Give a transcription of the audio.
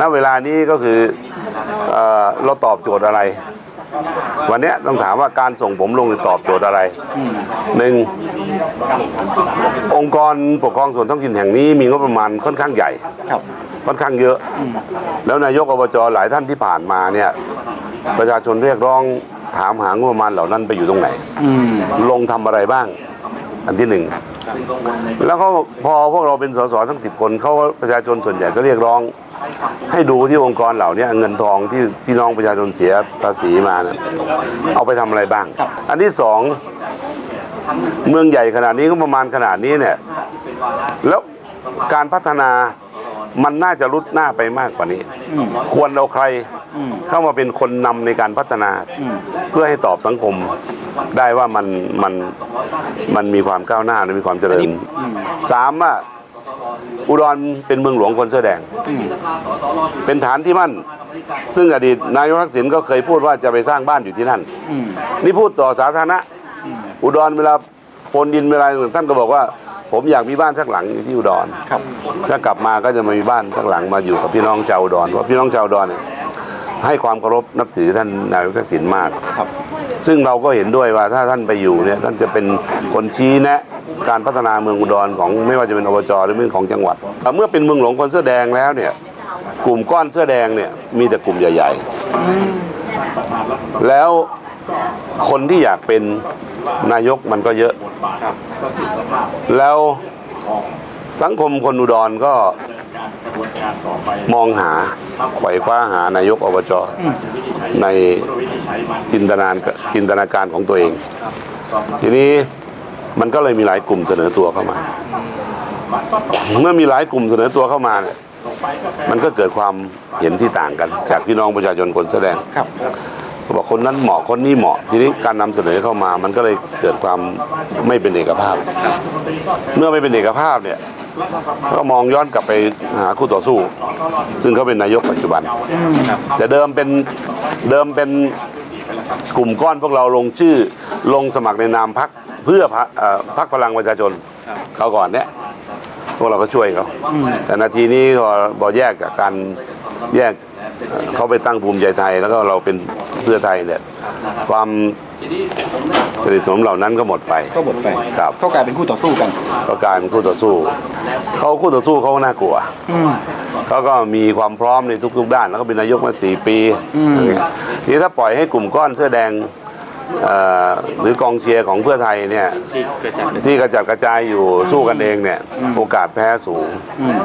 ณเวลานี้ก็คือเอ่อเราตอบโจทย์อะไร วันเนี้ยต้องถามว่าการส่งผมลงตอบโจทย์อะไรหนึ่งองค์กรปกครองส่วนท้องถิ่นแห่งนี้มีงบประมาณค่อนข้างใหญ่ครับค่อนข้างเยอะ แล้วนายกอบจหลายท่านที่ผ่านมาเนี่ย ประชาชนเรียกร้องถามหางบประมาณเหล่านั้นไปอยู่ตรงไหนอืมลงทำอะไรบ้าง อันที่หนึ่งแล้วก็พอพวกเราเป็นสสทั้งสิบคนเขาประชาชนส่วนใหญ่ก็เรียกร้อง ให้ดูที่องค์กรเหล่านี้เงินทองที่พี่น้องประชาชนเสียภาษีมาเนี่ยเอาไปทำอะไรบ้าง อันที่สองเมืองใหญ่ขนาดนี้ก็ประมาณขนาดนี้เนี่ย แล้วการพัฒนามันน่าจะรุดหน้าไปมากกว่านี้อืมควรเอาใครอืมเข้ามาเป็นคนนำในการพัฒนาอืมเพื่อให้ตอบสังคมได้ว่ามันมัน มันมีความก้าวหน้าและมีความเจริญอืมสามว่าอุดรเป็นเมืองหลวงคนเสื้อแดงอืมเป็นฐานที่มั่น ซึ่งอดีตนายกทักษิณก็เคยพูดว่าจะไปสร้างบ้านอยู่ที่นั่นอืมนี่พูดต่อสาธารณะ อุดรเวลาโฟนดินเวลาท่านก็บอกว่า ผมอยากมีบ้านสักหลังอยู่ที่อุดรครับถ้ากลับมาก็จะมามีบ้านสักหลังมาอยู่กับพี่น้องชาวอุดรเพราะพี่น้องชาวอุดรเนี่ย ให้ความเคารพนับถือท่านนายกทักษิณมากครับ ซึ่งเราก็เห็นด้วยว่าถ้าท่านไปอยู่เนี่ยท่านจะเป็นคนชี้แนะการพัฒนาเมืองอุดรของไม่ว่าจะเป็นอบจหรือเมืองของจังหวัดเอ่อเมื่อเป็นเมืองหลวงคนเสื้อแดงแล้วเนี่ยกลุ่มก้อนเสื้อแดงเนี่ยมีแต่กลุ่มใหญ่ ๆ แล้วคนที่อยากเป็นนายกมันก็เยอะ แล้วสังคมคนอุดรก็ มองหาไขว่คว้าหานายกอบจในจินตนานจินตนาการของตัวเอง ทีนี้มันก็เลยมีหลายกลุ่มเสนอตัวเข้ามา เมื่อมีหลายกลุ่มเสนอตัวเข้ามาเนี่ยมันก็เกิดความเห็นที่ต่างกัน จากพี่น้องประชาชนคนแสอแดงครั บอกคนนั้นเหมาะคนนี้เหมาะ ทีนี้การนำเสนอเข้ามา มันก็เลยเกิดความไม่เป็นเอกภาพ เมื่อไม่เป็นเอกภาพเนี่ยก็มองย้อนกลับไปหาคู่ต่อสู้ ซึ่งเขาเป็นนายกปัจจุบัน แต่เดิมเป็นเดิมเป็นกลุ่มก้อนพวกเราลงชื่อลงสมัครในนามพักเพื่อพรรคเอ่อพักพลังประชาชนเขาก่อนเนี่ยพวกเราก็ช่วยเขาแต่นาทีนี้พอพอแยกกับการ แยกเอ่อเขาไปตั้งภูมิใจไทย แล้วก็เราเป็นเพื่อไทยเนี่ยความสนิทสนมเหล่านั้นก็หมดไปก็หมดไปครับก็กลายเป็นคู่ต่อสู้กันก็กลารเป็นคู่ต่อสู้เขาคู่ต่อสู้เขาก็น่ากลัวอืมเขาก็มีความพร้อมในทุกๆด้าน แล้วก็เป็นนายกมาสี่ปีอืมอย่างเงี้ยทีนี้ถ้าปล่อยให้กลุ่มก้อนเสื้อแดงเอ่อหรือกองเชียร์ของเพื่อไทยเนี่ยที่กระจัดกระจายอยู่สู้กันเองเนี่ยโอกาสแพ้สูงอืม